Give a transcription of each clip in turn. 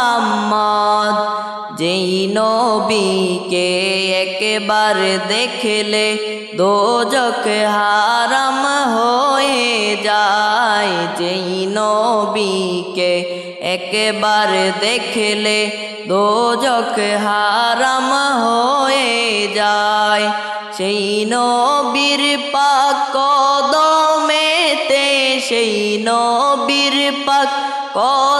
মোহাম্মদ, যেই নবীকে একবার দেখলে দোজক হারাম হয়ে যায়। যেই নবীকে একবার দেখলে দোজক হারাম হয়ে যায়। সেই নবীর পাক কদমেতে, সেই নবীর পাক কদ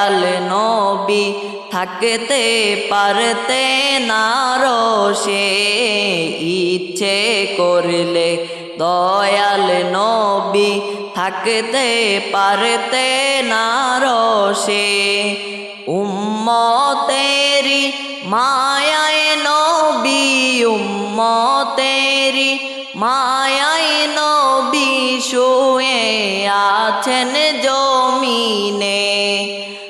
দয়াল নবী থাকতে পারতে না রোষে ইচ্ছে করলে দয়াল নবী থাকতে পারতে না রোষে উম্মতেরি মায়ায় নবী, উম্মতেরি মায়ায় নবী শুয়ে আছেন জমিনে।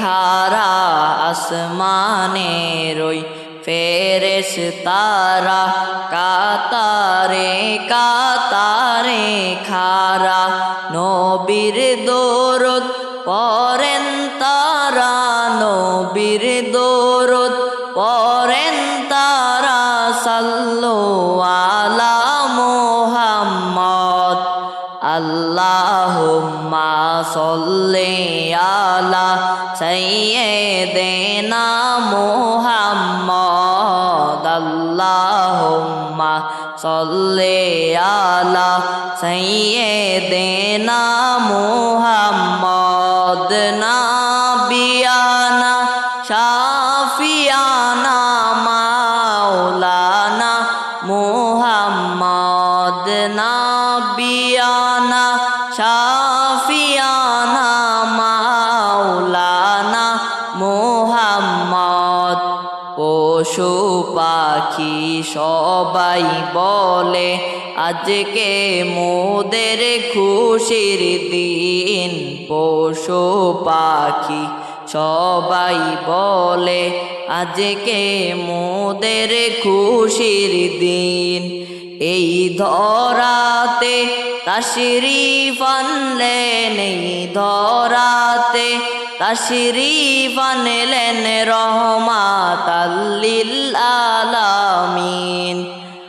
খারা আসমানের ওই ফেরেস তারা কাতারে কাতারে খারা। নবীর দৌরদ পরেন তারা, নবীর দৌরদ পরেন তারা। সাল্লো আলা মোহাম্মদ, আল্লাহুম্মা সল্লি আলা সাইয়্যিদিনা মোহাম্মদ আল্লাহুম্মা সল্লি আলা সাইয়্যিদিনা মুহাম্মদ সবাই বলে, আজকে মোদের খুশির দিন। পশু পাখি সবাই বলে, আজকে মোদের খুশির দিন। এই ধরাতে তাশিরি আনলেন, এই ধরাতে তাশরিফ আনলেন রহমাত লিল আলামিন।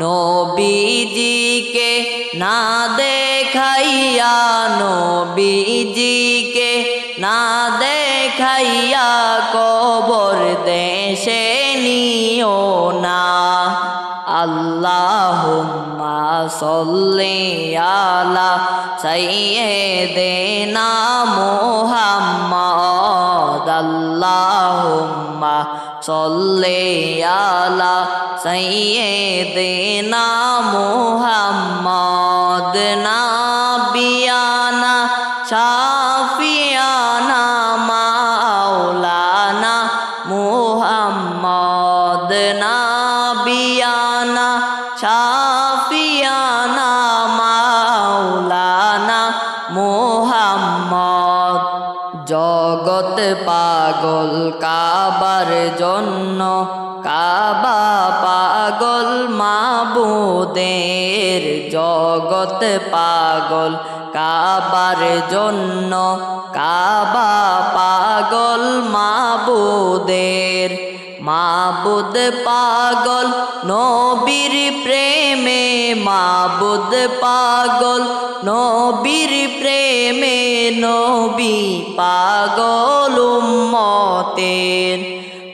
নবীজিকে না দেখাইয়া, নবীজিকে না দেখাইয়া কবর দেশে নিও না। আল্লাহুম্মা সল্লি আলা সাইয়্যিদিনা মুহাম্মদ। আল্লাহুম্মা সল্লি আলা সাইয়্যিদিনা মুহাম্মদ নাবিয়ানা শাফিয়ানা মাওলানা মুহাম্মদ নাবিয়ানা শাফিয়ানা মাওলানা মুহাম্মদ। জগত পাগল কাবার জন্য কাবা পাগল মাবুদের জগত পাগল। কাবার জন্য কাবা পাগল মাবুদের। মাবুদ পাগল, নবীর প্রেমে মাবুদ পাগল, নবীর প্রেমে নবী পাগল উম্মতের।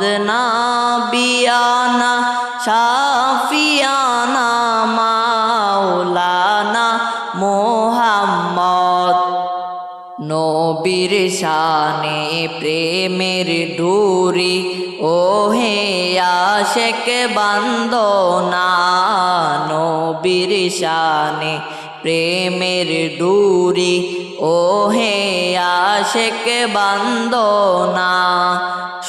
মোহাম্মদ নাবিয়ানা শাফিয়ানা মাওলানা মোহাম্মদ। নবীর শানে প্রেমের ডুরি ও হে আশেক বান্দনা। নবীর শানে প্রেমের ডুরি ও হে আশেক বান্দনা।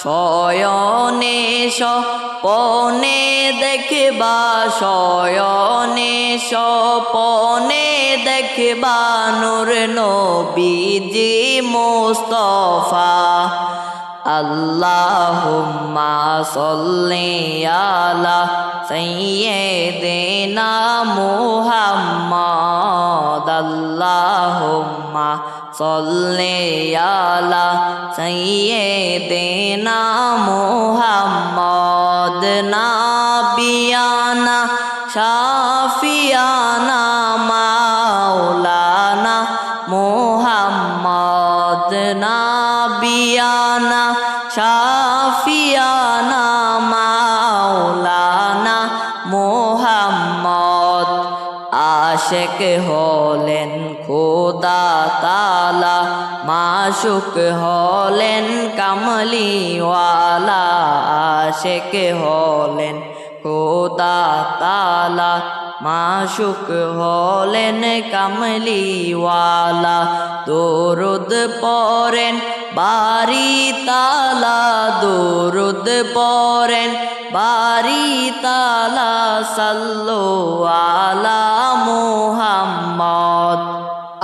শয়নে সপনে দেখবা, শয়নে সপনে দেখবা নূর নবীজি মুস্তফা। আল্লাহুম্মা সল্লি আলা সাইয়্যিদিনা মুহাম্মদ। আল্লাহুম্মা সল্লি আলা সাইয়্যিদিনা মুহাম্মদ নাবিয়ানা আশেক হলেন খোদা তালা মাসুক হলেন কামলিওয়ালা, আশেক হলেন খোদা তালা মাসুক হলেন কামলিওয়ালা, দরুদ পরেন বাড়ি তালা, দরুদ পরেন বাড়ি তালা, সাল্লো আলা মুহাম্মদ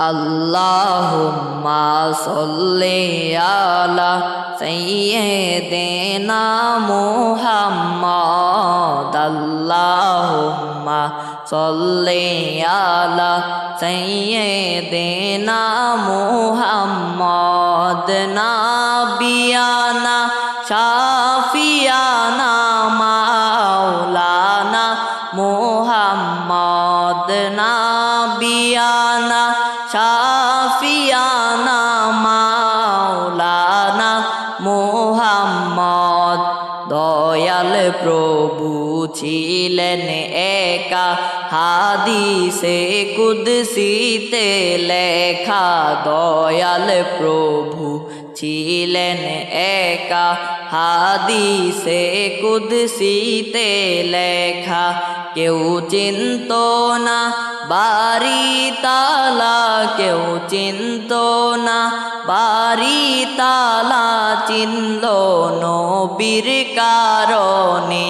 আল্লাহুম্মা সল্লি আলা সাইয়্যিদিনা মুহাম্মদ আল্লাহুম্মা সল্লি আলা সাইয়্যিদিনা মুহাম্মদ নাবিয়ানা ছিলেন একা হাদিসে কুদসিতে লেখা দয়াল প্রভু ছিলেন একা হাদিসে কুদসিতে লেখা কেউ চিন্ত না বাড়ি তালা কেউ চিন্ত না বাড়ি তালা চিনল নবীর কারণে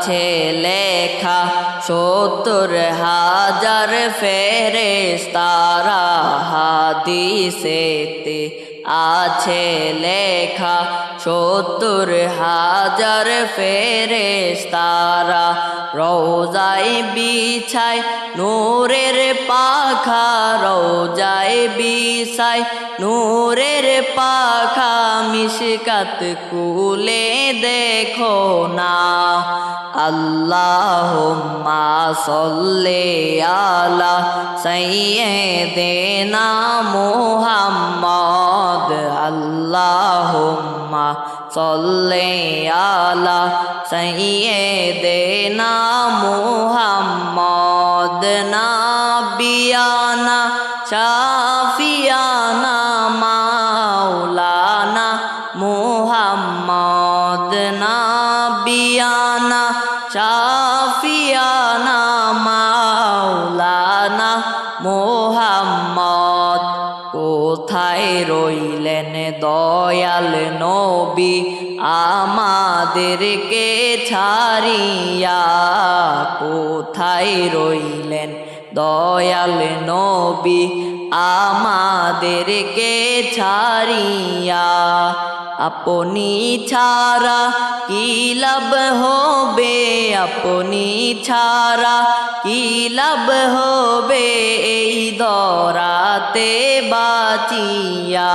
আছে লেখা সত্তর হাজার ফেরেস্তারা হাদিসেতে আছে লেখা সত্তর হাজার ফেরে ফেরেস্তারা রোজায় বিছায়, নূরের পাখা রোজায় বিছায়, নূরের পাখা মিশকাত কুলে দেখো না। আল্লাহুম্মা সল্লি আলা সাইয়ে সাইয়্যিদিনা মুহাম্মদ। আল্লাহুম্মা সল্লি আলা সাইয়্যিদিনা মুহাম্মদ নাবিয়ানা শাফিয়ানা মাওলানা মুহাম্মদ নাবিয়ানা শাফিয়ানা মাওলানা মুহাম্মদ কোথায় দয়াল নবী আমাদেরকে ছাড়িয়া কোথায় রইলেন দয়াল নবী? আমাদেরকে ছাড়িয়া আপনি ছাড়া কি লাভ হবে? আপনি ছাড়া কি লাভ হবে? এই দরাতে বাচিয়া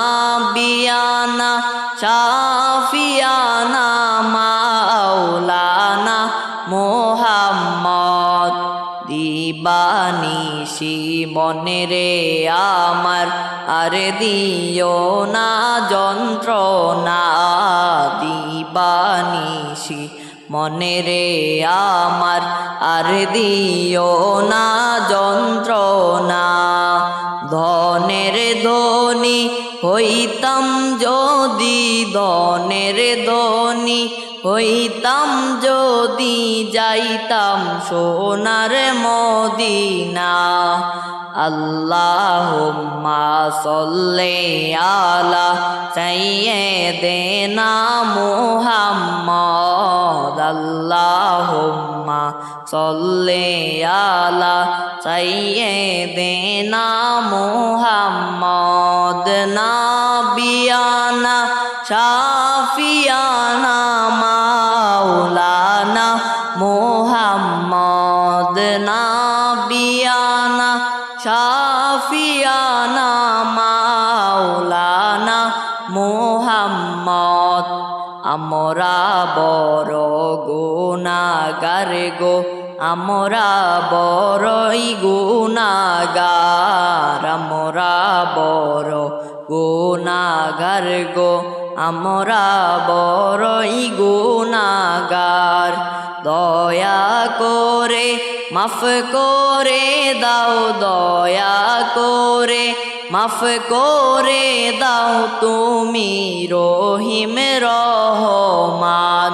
মুহাম্মদ। মনে রে আমার, আর দিও না যন্ত্রণা। দিবানিশি মনে রে আমার, আর দিও না যন্ত্রণা। ধনের ধনী হইতাম যদি ধনের ধনী হইতাম যদি যাইতাম সোনার মদিনা। আল্লাহুম্মা সল্লি আলা সাইয়্যিদিনা মুহাম্মদ। আল্লাহুম্মা সল্লি আলা সাইয়্যিদিনা মুহাম্মদ নাবিয়ানা শাফিয়ানা মাওলানা মুহাম্মদ নাবিয়ানা শাফিয়ানা মাওলানা মুহাম্মদ আমরা বড় গুনাগার গো, আমরা বড়ই গুনাগার আমরা বড় গুনাগার গো, আমরা বড়ই গুনাগার দয়া করে, মাফ করে দাও, দয়া করে, মাফ করে দাও, তুমি রহিম রহমান।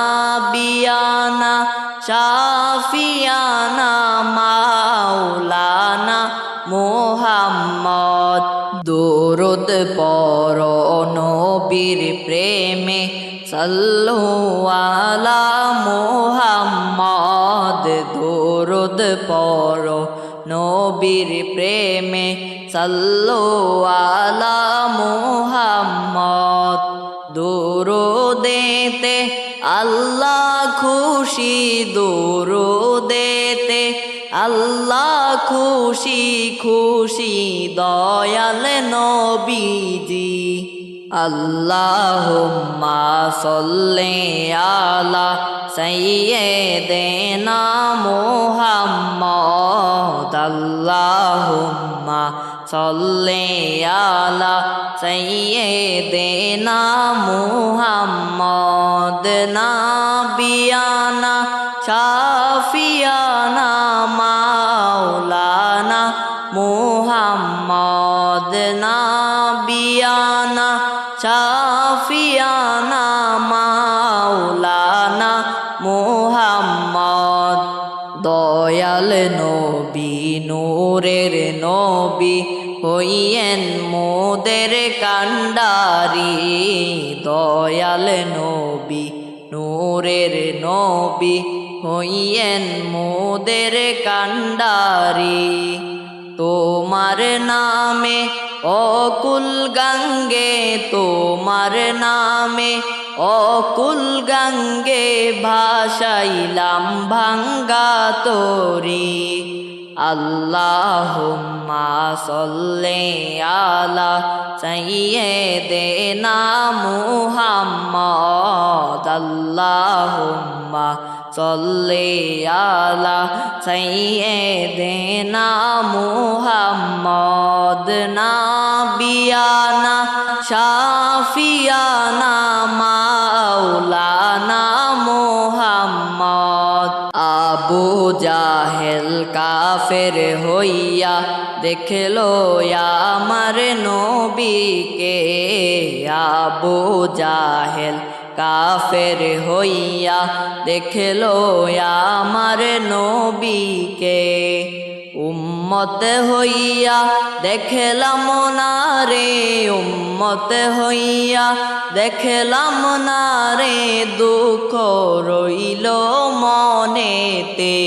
শাফিয়ানা মাওলানা মুহাম্মদ। দুরুদ পর নবীর প্রেমে, সাল্লু মুহাম্মদ। দুরুদ পর নবীর প্রেমে, সাল্লু মুহাম্মদ। দুরুদেতে আল্লাহ খুশি দুরুদেতে, আল্লাহ খুশি খুশি দয়াল নবীজি। আল্লাহুম্মা সাল্লি আলা সাইয়্যিদিনা মুহাম্মদ। আল্লাহুম্মা সাল্লি আলা সাইয়্যিদিনা মুহাম্মদ। নাবিয়ানা শাফিয়ানা মোদের কান্ডারি দয়াল নবী, নূরের নবী হইয়েন মোদের কান্ডারি তোমার নামে অকুল গঙ্গে, তোমার নামে অকুল গঙ্গে ভাসাইলাম ভাঙ্গা তোরি। আল্লাহুম্মা সাল্লি আলা সাইয়্যিদিনা মুহাম্মদ। আল্লাহুম্মা সাল্লি আলা সাইয়্যিদিনা মুহাম্মদ। নাবিয়ানা শাফিয়ানা আবু জাহেল কাফের হইয়া দেখল, আমার নবীকে আবু জাহেল কাফের হইয়া দেখল, আমার নবীকে উম্মত হইয়া দেখলাম না রে উম্মত হইয়া দেখলাম না রে দুঃখ রইল মনেতে।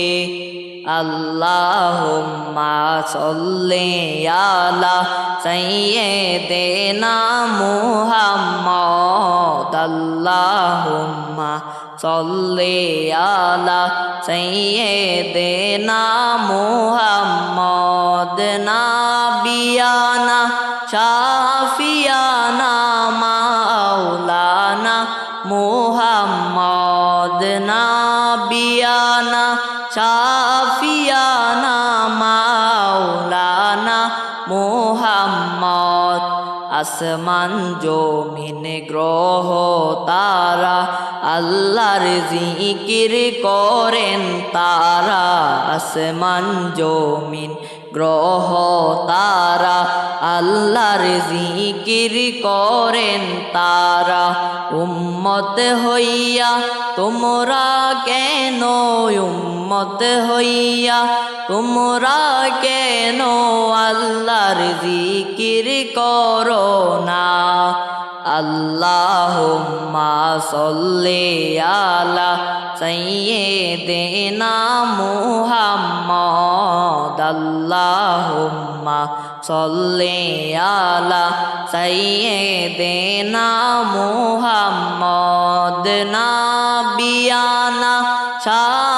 আল্লাহুম্মা সাল্লি আলা সাইয়্যিদিনা মুহাম্মদ। আল্লাহুম্মা সাল্লি আলা সাইয়্যিদিনা মুহাম্মদ। নাবিয়ানা শাফিয়ানা শাফিয়ানা মাওলানা মুহাম্মদ। আসমান জমিন গ্রহ তারা আল্লাহর জিকির করেন তারা। আসমান জমিন গ্রহ তারা, আল্লাহর জিকির করেন তারা। উম্মত হইয়া তোমরা কেন, উম্মত হইয়া তোমরা কেন আল্লাহর জিকির করো না? আল্লাহুম্মা সাল্লি আলা সাইয়্যিদিনা মুহাম্মদ। আল্লাহুম্মা সল্লে আলা সাইয়্যিদিনা মুহাম্মদ নাবিয়ানা শাফিয়ানা